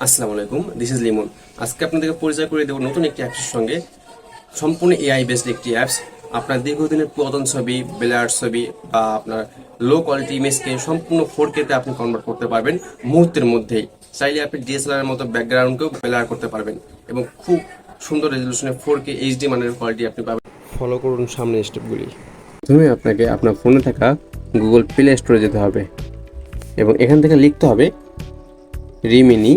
আসসালামু আলাইকুম this is Limon আজকে আপনাদেরকে পরিচয় করে দেবো নতুন একটি অ্যাপসের সঙ্গে। সম্পূর্ণ এআই বেসড একটি অ্যাপস আপনার দীর্ঘদিনের পুরাতন ছবি ব্লার ছবি বা আপনার লো কোয়ালিটি ইমেজকে সম্পূর্ণ ফোর কেতে আপনি কনভার্ট করতে পারবেন মুহূর্তের মধ্যেই। চাইলে আপনি ডিএসএলআর মতো ব্যাকগ্রাউন্ডকেও ব্লার করতে পারবেন এবং খুব সুন্দর রেজলিউশনে ফোর কে এইচডি মানের কোয়ালিটি আপনি পাবেন। ফলো করুন সামনে স্টেপগুলি প্রথমে আপনাকে আপনার ফোনে থাকা গুগল প্লে স্টোরে যেতে হবে এবং এখান থেকে লিখতে হবে রিমিনি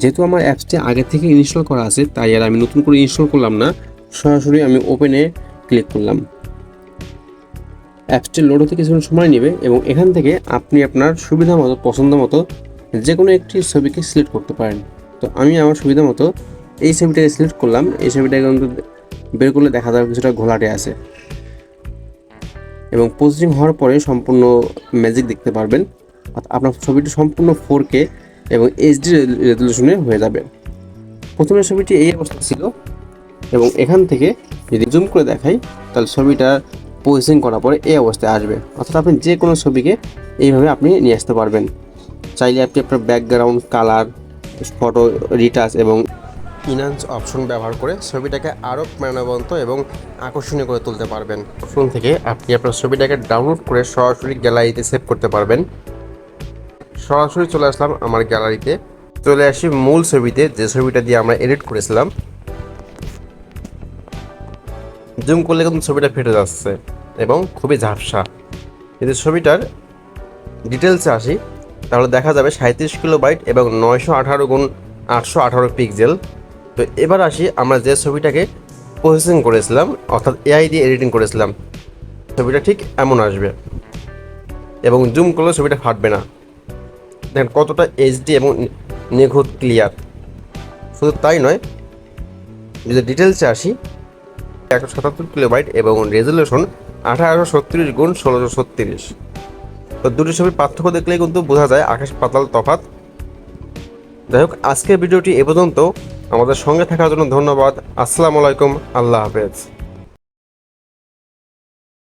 যেহেতু আমার অ্যাপসটি আগে থেকে ইনস্টল করা আছে, তাই আর আমি নতুন করে ইনস্টল করলাম না, সরাসরি আমি ওপেনে ক্লিক করলাম। অ্যাপসটি লোড হতে কিছুক্ষণ সময় নেবে এবং এখান থেকে আপনি আপনার সুবিধা মতো, পছন্দ মতো যে কোনো একটি ছবিকে সিলেক্ট করতে পারেন। তো আমি আমার সুবিধা মতো এই ছবিটাকে সিলেক্ট করলাম, এই ছবিটাকে কিন্তু বের করলে দেখা যাবে কিছুটা ঘোলাটে আছে। এবং প্রসেসিং হওয়ার পরে সম্পূর্ণ ম্যাজিক দেখতে পারবেন। আপনার ছবিটি সম্পূর্ণ ফোর কে এবং এইচডি রেজলিউশনে হয়ে যাবে। প্রথমে ছবিটি এই অবস্থা ছিল এবং এখান থেকে যদি জুম করে দেখাই, তাহলে ছবিটা প্রসেসিং করার পরে এই অবস্থায় আসবে। অর্থাৎ আপনি যে কোনো ছবিকে এইভাবে আপনি নিয়ে আসতে পারবেন। চাইলে আপনি আপনার ব্যাকগ্রাউন্ড কালার ফটো রিটাচ এবং ইনান্স অপশন ব্যবহার করে ছবিটাকে আরও প্রাণবন্ত এবং আকর্ষণীয় করে তুলতে পারবেন। অপশন থেকে আপনি আপনার ছবিটাকে ডাউনলোড করে সরাসরি গ্যালারিতে সেভ করতে পারবেন। সরাসরি চলে আসলাম আমার গ্যালারিতে। চলে আসি মূল ছবিতে, যে ছবিটা দিয়ে আমরা এডিট করেছিলাম। জুম করলে কিন্তু ছবিটা ফেটে যাচ্ছে এবং খুবই ঝাপসা। যদি ছবিটার ডিটেলসে আসি, তাহলে দেখা যাবে সাঁত্রিশ কিলো বাইট এবং নয়শো আঠারো গুণ আটশো আঠারো পিক্সেল। তো এবার আসি আমরা যে ছবিটাকে প্রসেসিং করেছিলাম, অর্থাৎ এআই দিয়ে এডিটিং করেছিলাম। ছবিটা ঠিক এমন আসবে এবং জুম করলে ছবিটা ফাটবে না। দেখেন কতটা এইচডি এবং নিখুঁত ক্লিয়ার শুধু তাই নয়, যদি ডিটেলসে আসি, একশো সাতাত্তর কিলোবাইট এবং রেজলিউশন আঠারোশো ছত্রিশ গুণ ষোলোশো ছত্রিশ। তো দুটি ছবির পার্থক্য দেখলেই কিন্তু বোঝা যায় আকাশ পাতাল তফাৎ। যাই হোক, আজকের ভিডিওটি এ পর্যন্ত। আমাদের সঙ্গে থাকার জন্য ধন্যবাদ। আসসালামু আলাইকুম। আল্লাহ হাফেজ।